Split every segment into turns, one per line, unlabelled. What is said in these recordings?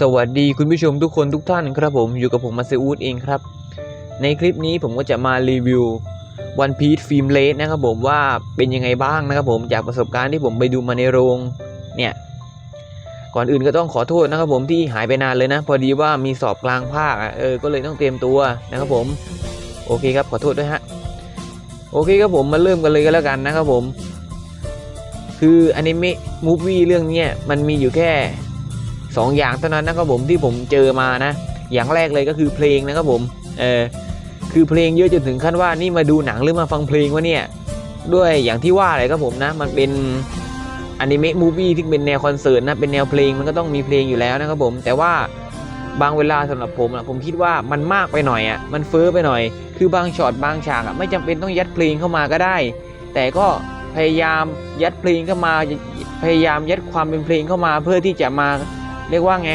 สวัสดีคุณผู้ชมทุกคนทุกท่านครับผมอยู่กับผมมาเซอูดเองครับ ในคลิปนี้ผมก็จะมารีวิว One Piece ฟิล์มเลสนะครับผมว่าเป็นยังไงบ้างนะครับผมจากประสบการณ์ที่ผมไปดูมาในโรงเนี่ยก่อนอื่นก็ต้องขอโทษนะครับผมที่หายไปนานเลยนะ พอดีว่ามีสอบกลางภาคเออก็เลยต้องเตรียมตัวนะครับผม โอเคครับขอโทษด้วยฮะโอเคครับผมมาเริ่มกันเลยก็แล้วกันนะครับผม คืออนิเมะมูฟวี่เรื่องนี้มันมีอยู่แค่สองอย่างเท่านั้นนะครับผมที่ผมเจอมานะ อย่างแรกเลยก็คือเพลงนะครับผมเออคือเพลงเยอะจนถึงขั้นว่านี่มาดูหนังหรือมาฟังเพลงวะเนี่ยด้วยอย่างที่ว่าเลยครับผมนะ มันเป็นอนิเมะมูฟวี่ที่เป็นแนวคอนเสิร์ตนะเป็นแนวเพลงมันก็ต้องมีเพลงอยู่แล้วนะครับผม แต่ว่าบางเวลาสำหรับผมอะผมคิดว่ามันมากไปหน่อยอะมันเฟ้อไปหน่อย คือบางช็อตบางฉากอะไม่จำเป็นต้องยัดเพลงเข้ามาก็ได้ แต่ก็ พยายามยัดเพลงเข้ามาพยายามยัดความเป็นเพลงเข้ามาเพื่อที่จะมาเรียกว่าไง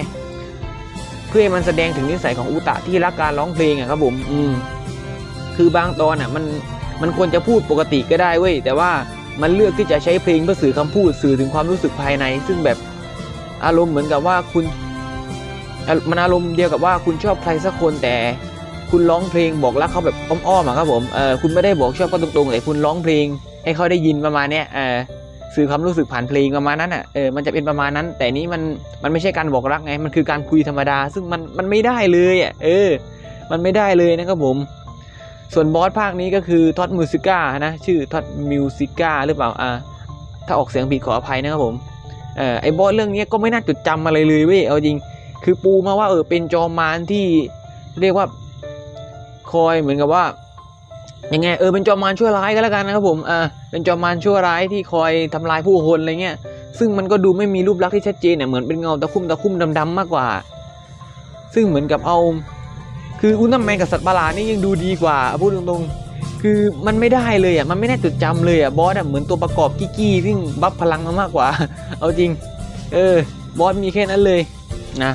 เพื่อมันแสดงถึงนิสัยของอุตะที่รักการร้องเพลงอะครับผมอืมคือบางตอนอะมันมันควรจะพูดปกติก็ได้เว้ยแต่ว่ามันเลือกที่จะใช้เพลงเพื่อสื่อคำพูดสื่อถึงความรู้สึกภายใน ซึ่งแบบอารมณ์เหมือนกับว่าคุณมันอารมณ์เดียวกับว่าคุณชอบใครสักคนแต่คุณร้องเพลงบอกรักเขาแบบอ้อมๆอะครับผมเออคุณไม่ได้บอกชอบเขาตรงๆแต่คุณร้องเพลง ให้เขาได้ยินประมาณเนี้ยเออสื่อความรู้สึกผ่านเพลงประมาณนั้นอะเออมันจะเป็นประมาณนั้น แต่นี้มันมันไม่ใช่การบอกรักไง มันคือการคุยธรรมดา ซึ่งมันมันไม่ได้เลยอะเออ มันไม่ได้เลยนะครับผม ส่วนบอสภาคนี้ก็คือท็อตมิวสิก้านะชื่อท็อตมิวสิก้าหรือเปล่าอ่าถ้าออกเสียงผิดขออภัยนะครับผมเออไอ้บอสเรื่องนี้ก็ไม่น่าจดจำอะไรเลยเว้ยเอาจริง คือปูมาว่าเออเป็นจอมมารที่เรียกว่าคอยเหมือนกับว่า ยังไงเออเป็นจอมมารชั่วร้ายก็แล้วกันนะครับผมอ่าเป็นจอมมารชั่วร้ายที่คอยทำลายผู้คนอะไรเงี้ยซึ่งมันก็ดูไม่มีรูปลักษณ์ที่ชัดเจนเนี่ยเหมือนเป็นเงาตะคุ่มตะคุ่มดำๆมากกว่า ซึ่งเหมือนกับเอา คืออุลตร้าแมนกับสัตว์ประหลาดนี่ยังดูดีกว่าพูดตรงๆ คือมันไม่ได้เลยอะมันไม่น่าจดจำเลยอะบอสอะเหมือนตัวประกอบกี้ๆซึ่งบัฟพลังมามากกว่า เอาจริง เออบอสมีแค่นั้นเลยนะ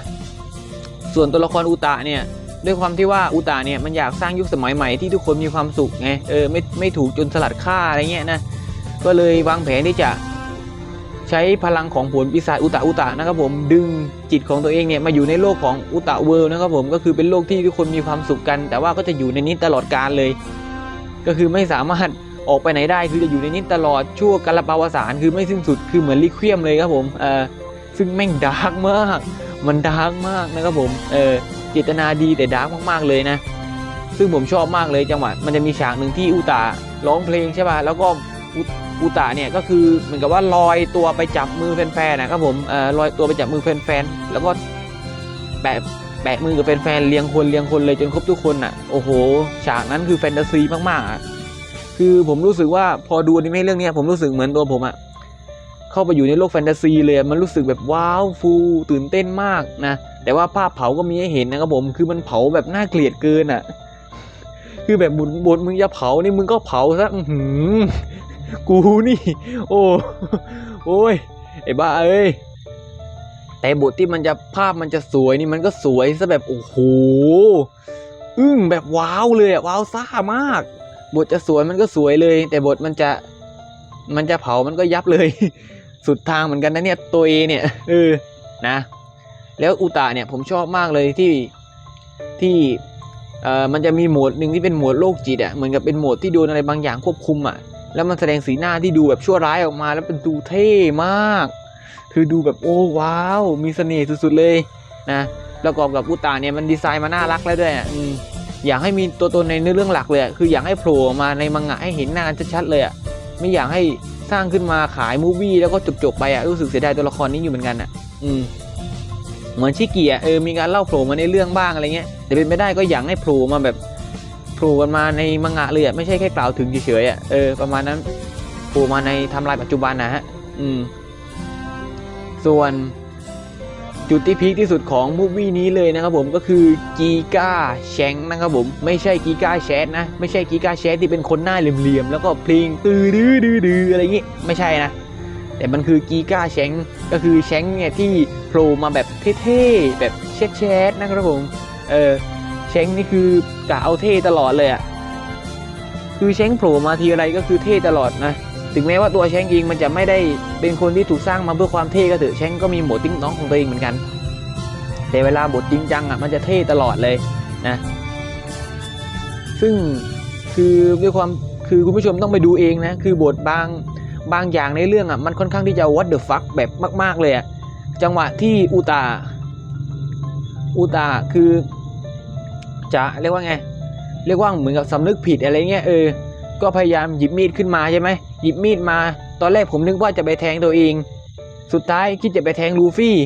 ส่วนตัวละครอุตะเนี่ย ด้วยความที่ว่าอุตาเนี่ยมันอยากสร้างยุคสมัยใหม่ที่ทุกคนมีความสุขไงเออไม่ไม่ถูกจนสลัดฆ่าอะไรเงี้ยนะก็เลยวางแผนที่จะใช้พลังของผลปีศาจอุตาอุตานะครับผมดึงจิตของตัวเองเนี่ยมาอยู่ในโลกของอุตาเวิลด์นะครับผมก็คือเป็นโลกที่ทุกคนมีความสุขกัน แต่ว่าก็จะอยู่ในนี้ตลอดกาลเลย ก็คือไม่สามารถออกไปไหนได้คือจะอยู่ในนี้ตลอดชั่วกาลปาวสารคือไม่สิ้นสุดคือเหมือนลิควียมเลยครับผมเออซึ่งแม่งดาร์กมาก มันดาร์กมากนะครับผมเออ เจตนาดีแต่ดาร์กมากๆเลยนะ ซึ่งผมชอบมากเลยจังหวะมันจะมีฉากหนึ่งที่อุตาร้องเพลงใช่ป่ะแล้วก็อุตาเนี่ยก็คือเหมือนกับว่าลอยตัวไปจับมือแฟนๆนะครับผมเอ่อลอยตัวไปจับมือแฟนๆแล้วก็แปะแปะมือกับแฟนๆเรียงคนเรียงคนเลยจนครบทุกคนอะโอ้โห ฉากนั้นคือแฟนตาซีมากๆอะคือผมรู้สึกว่าพอดูอนิเมะเรื่องเนี้ยผมรู้สึกเหมือนตัวผมอะเข้าไปอยู่ในโลกแฟนตาซีเลยมันรู้สึกแบบว้าวฟู ตื่นเต้นมากนะ แต่ว่าภาพเผาก็มีให้เห็นนะครับผมคือมันเผาแบบน่าเกลียดเกินอะ คือแบบบุญบนมึงจะเผานี่มึงก็เผาซะหือกูนี่ โอ้โอ้ยไอ้บ้าเอ้ยแต่บทที่มันจะภาพมันจะสวยนี่มันก็สวยซะแบบโอ้โหอึ้งแบบว้าวเลยอะว้าวซ่ามาก บทจะสวยมันก็สวยเลย แต่บทมันจะมันจะเผามันก็ยับเลย สุดทางเหมือนกันนะเนี่ยตัวเอเนี่ยเออนะ แล้วอุตาเนี่ยผมชอบมากเลยที่ที่เอ่อมันจะมีโหมดหนึ่งที่เป็นโหมดโรคจิตอะเหมือนกับเป็นโหมดที่โดนอะไรบางอย่างควบคุมอะแล้วมันแสดงสีหน้าที่ดูแบบชั่วร้ายออกมา แล้วเป็นดูเท่มาก คือดูแบบโอ้ว้าว มีเสน่ห์สุดๆเลยนะประกอบกับอุตาเนี่ยมันดีไซน์มาน่ารักแล้วด้วยอะอืมอยากให้มีตัวตนในเนื้อเรื่องหลักเลยคืออยากให้โผล่มาในมังงะให้เห็นหน้ากันชัดๆเลยอะไม่อยากให้สร้างขึ้นมาขายมูฟวี่แล้วก็จบๆไปอะรู้สึกเสียดายตัวละครนี้อยู่เหมือนกันอะ อืม เหมือนชิกิอะเออมีการเล่าโผล่มาในเรื่องบ้างอะไรเงี้ยแต่เป็นไม่ได้ก็อยากให้โผล่มาแบบโผล่กันมาในมังงะเลยอะไม่ใช่แค่กล่าวถึงเฉยๆอะเออประมาณนั้นโผล่มาในทำลายปัจจุบันนะฮะอืม ส่วนจุดที่พีคที่สุดของมูฟวี่นี้เลยนะครับผมก็คือกีกาแชงนะครับผมไม่ใช่กีกาแชทนะ ไม่ใช่กีกาแชทที่เป็นคนหน้าเหลี่ยมๆแล้วก็เพลงตื้อดื้อดื้อดื้ออะไรอย่างงี้ ไม่ใช่นะ แต่มันคือกีกาแชงก็คือแชงเนี่ยที่ โผล่มาแบบเท่ๆแบบแชดๆนะครับผม เออแชงนี่คือกะเอาเท่ตลอดเลยอะ่ะคือแชงโผล่มาทีอะไรก็คือเท่ตลอดนะถึงแม้ว่าตัวแชงเองมันจะไม่ได้เป็นคนที่ถูกสร้างมาเพื่อความเท่ก็เถอะแชงก็มีโหมดติ๊งน้องของตัวเองเหมือนกัน แต่เวลาบทจริงจังอะมันจะเท่ตลอดเลยนะ ซึ่งคือด้วยความคือคุณผู้ชมต้องไปดูเองนะคือบทบางบางอย่างในเรื่องอะมันค่อนข้างที่จะ what the fuck แบบมาก ๆเลยอะ จังหวะที่อุตาอุตาคือจะเรียกว่าไง เรียกว่าเหมือนกับสำนึกผิดอะไรเงี้ยเออ ก็พยายามหยิบมีดขึ้นมาใช่ไหมหยิบมีดมา ตอนแรกผมนึกว่าจะไปแทงตัวเอง สุดท้ายคิดจะไปแทงลูฟี่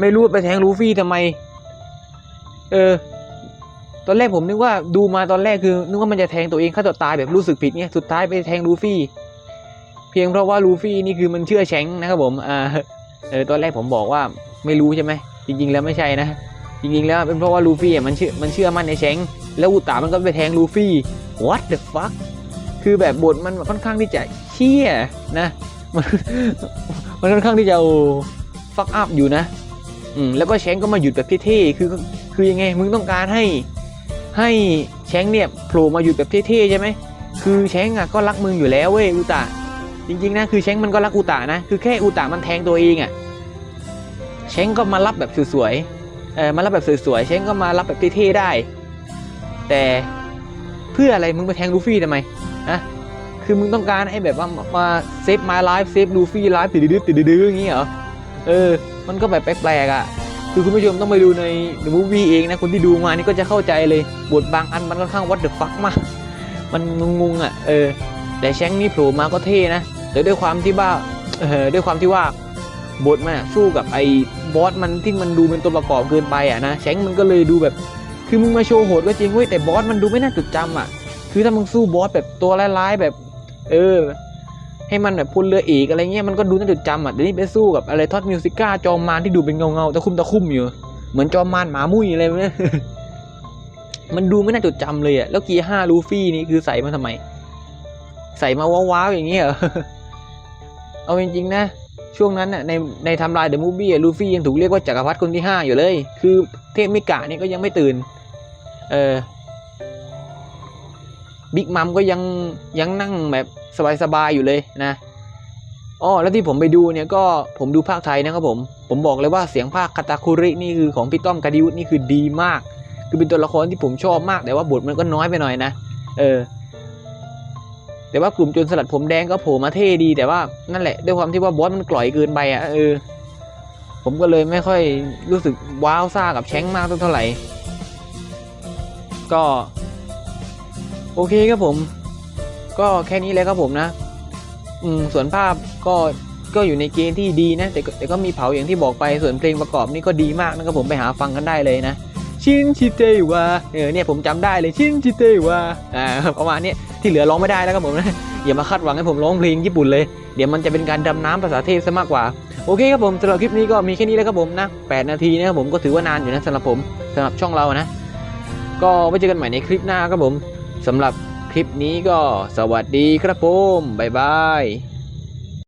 ไม่รู้ไปแทงลูฟี่ทำไม เออ ตอนแรกผมนึกว่าดูมาตอนแรกคือนึกว่ามันจะแทงตัวเองฆ่าตัวตายแบบรู้สึกผิดเนี่ยสุดท้ายไปแทงลูฟี่ เพียงเพราะว่าลูฟี่นี่คือมันเชื่อแชงนะครับผม อ่า เออตอนแรกผมบอกว่าไม่รู้ใช่ไหมจริง ๆ แล้วไม่ใช่นะจริงๆแล้วเป็นเพราะว่าลูฟี่อะมันเชื่อมันเชื่อมั่นในแชงแล้วอุตตามันก็ไปแทงลูฟี่ what the fuck คือแบบบทมันค่อนข้างที่จะเชี่ยนะมันมันค่อนข้างที่จะฟักอัพอยู่นะอืมแล้วก็แชงก็มาหยุดแบบเท่ๆคือคือยังไงมึงต้องการให้ให้แชงเนี่ยโผล่มาหยุดแบบเท่ๆใช่ไหมคือแชงอะก็รักมึงอยู่แล้วเว้ยอุตา จริงๆนะคือแชงมันก็รักอุตานะคือแค่อุตามันแทงตัวเองอะแชงก็มารับแบบสวยๆเออมารับแบบสวยๆแชงก็มารับแบบเท่ๆได้ แต่เพื่ออะไรมึงไปแทงลูฟี่ทำไมนะคือมึงต้องการให้แบบว่ามาเซฟมาไลฟ์เซฟลูฟี่ไลฟ์ติดดื้อติดดื้ออย่างงี้เหรอเออ มันก็แบบแปลกๆอะคือคุณผู้ชมต้องไปดูใน The Movie เองนะ คนที่ดูมานี่ก็จะเข้าใจเลย บทบางอันมันค่อนข้าง what the fuck มาก มันงงๆอะ เออ แต่แชงนี่โผล่มาก็เท่นะ แต่ด้วยความที่ว่าเออด้วยความที่ว่าบทมันสู้กับไอ้บอสมันที่มันดูเป็นตัวประกอบเกินไปอะนะแชงมันก็เลยดูแบบ คือมึงมาโชว์โหดก็จริงเว้ยแต่บอสมันดูไม่น่าจดจำอะ คือถ้ามึงสู้บอสแบบตัวร้ายๆแบบ เออ ให้มันแบบพลเรือเอกอะไรเงี้ยมันก็ดูน่าจดจำอะเดี๋ยวนี้ไปสู้กับอะไรท็อตมิวสิก้าจอมมารที่ดูเป็นเงาๆตะคุ่มตะคุ่มอยู่เหมือนจอมมารหมามุ้ยอะไรเนี้ยมันดูไม่น่าจดจำเลยอะแล้วกีห้าลูฟี่นี่คือใส่มาทำไม ใส่มาว้าวๆอย่างเงี้ย เอาจริงๆนะ ช่วงนั้นน่ะในในทำลายเดอะมูฟวี่ลูฟี่ยังถูกเรียกว่าจักรพรรดิคนที่ห้าอยู่เลย คือเทพมิกะนี่ก็ยังไม่ตื่น เออบิ๊กมัมก็ยังยังนั่งแบบสบายๆอยู่เลยนะอ๋อแล้วที่ผมไปดูเนี่ยก็ผมดูภาคไทยนะครับผม ผมบอกเลยว่าเสียงภาคคาตาคุรินี่คือของพี่ต้อมกาดิวุฒนี่คือดีมาก คือเป็นตัวละครที่ผมชอบมากแต่ว่าบทมันก็น้อยไปหน่อยนะ เออ แต่ว่ากลุ่มโจนสลัดผมแดงก็โผล่มาเท่ดี แต่ว่านั่นแหละด้วยความที่ว่าบอสมันกล่อยเกินไปอะเออผมก็เลยไม่ค่อยรู้สึกว้าวซ่ากับแชงมากเท่าไหร่ ก็ โอเคครับผม ก็แค่นี้เลยครับผมนะ อืมส่วนภาพก็ก็อยู่ในเกณฑ์ที่ดีนะ แต่แต่ก็มีเผาอย่างที่บอกไปส่วนเพลงประกอบนี่ก็ดีมากนะครับผมไปหาฟังกันได้เลยนะ ชินชิเตวะเออเนี่ยผมจำได้เลยชินชิเตวะอ่าประมาณนี้ที่เหลือร้องไม่ได้แล้วครับผมนะอย่ามาคาดหวังให้ผมร้องเพลงญี่ปุ่นเลย เดี๋ยวมันจะเป็นการดำน้ำภาษาเทพซะมากกว่า โอเคครับผมสำหรับคลิปนี้ก็มีแค่นี้แล้วครับผมนะ 8 นาทีนะครับผมก็ถือว่านานอยู่นะสำหรับผมสำหรับช่องเรานะ ก็ไว้เจอกันใหม่ในคลิปหน้าครับผมสำหรับคลิปนี้ก็สวัสดีครับผมบ๊ายบาย